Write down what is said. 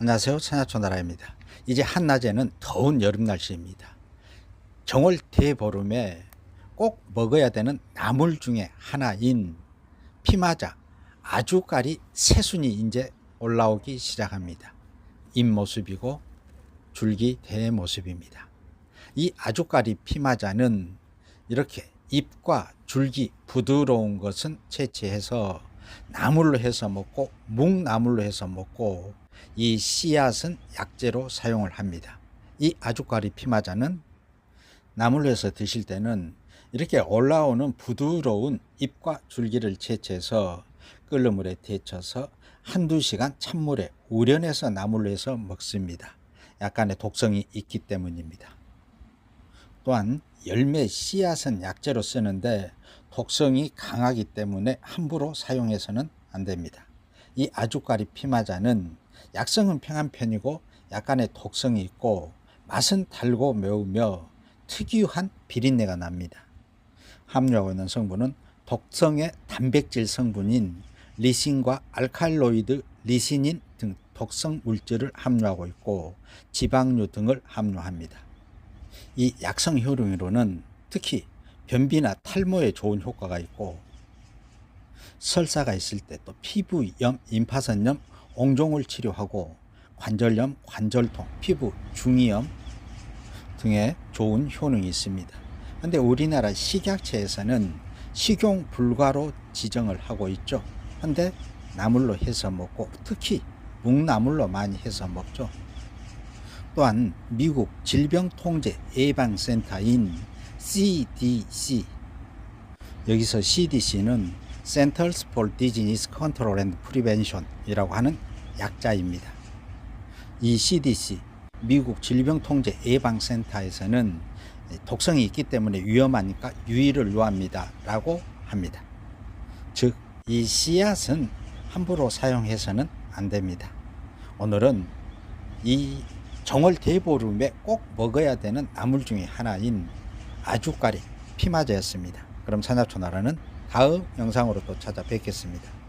안녕하세요. 천하초 나라입니다. 이제 한낮에는 더운 여름 날씨입니다. 정월 대보름에 꼭 먹어야 되는 나물 중에 하나인 피마자 아주까리 새순이 이제 올라오기 시작합니다. 잎모습이고 줄기 대모습입니다. 이 아주까리 피마자는 이렇게 잎과 줄기 부드러운 것은 채취해서 나물로 해서 먹고 묵나물로 해서 먹고 이 씨앗은 약재로 사용을 합니다. 이 아주까리 피마자는 나물로 해서 드실 때는 이렇게 올라오는 부드러운 잎과 줄기를 채취해서 끓는 물에 데쳐서 한두 시간 찬물에 우려내서 나물로 해서 먹습니다. 약간의 독성이 있기 때문입니다. 또한 열매 씨앗은 약재로 쓰는데 독성이 강하기 때문에 함부로 사용해서는 안 됩니다. 이 아주까리 피마자는 약성은 평한 편이고 약간의 독성이 있고 맛은 달고 매우며 특유한 비린내가 납니다. 함유하고 있는 성분은 독성의 단백질 성분인 리신과 알칼로이드 리시닌 등 독성 물질을 함유하고 있고 지방류 등을 함유합니다. 이 약성 효능으로는 특히 변비나 탈모에 좋은 효과가 있고 설사가 있을 때 또 피부염, 임파선염, 옹종을 치료하고 관절염, 관절통, 피부 중이염 등에 좋은 효능이 있습니다. 근데 우리나라 식약처에서는 식용 불가로 지정을 하고 있죠. 근데 나물로 해서 먹고 특히 묵나물로 많이 해서 먹죠. 또한 미국 질병통제 예방센터인 CDC 여기서 CDC는 Centers for Disease Control and Prevention이라고 하는 약자입니다. 이 CDC 미국 질병통제 예방센터에서는 독성이 있기 때문에 위험하니까 유의를 요합니다라고 합니다. 즉, 이 씨앗은 함부로 사용해서는 안 됩니다. 오늘은 이 정월 대보름에 꼭 먹어야 되는 나물 중에 하나인 아주까리 피마저였습니다. 그럼 산야초나라는 다음 영상으로 또 찾아뵙겠습니다.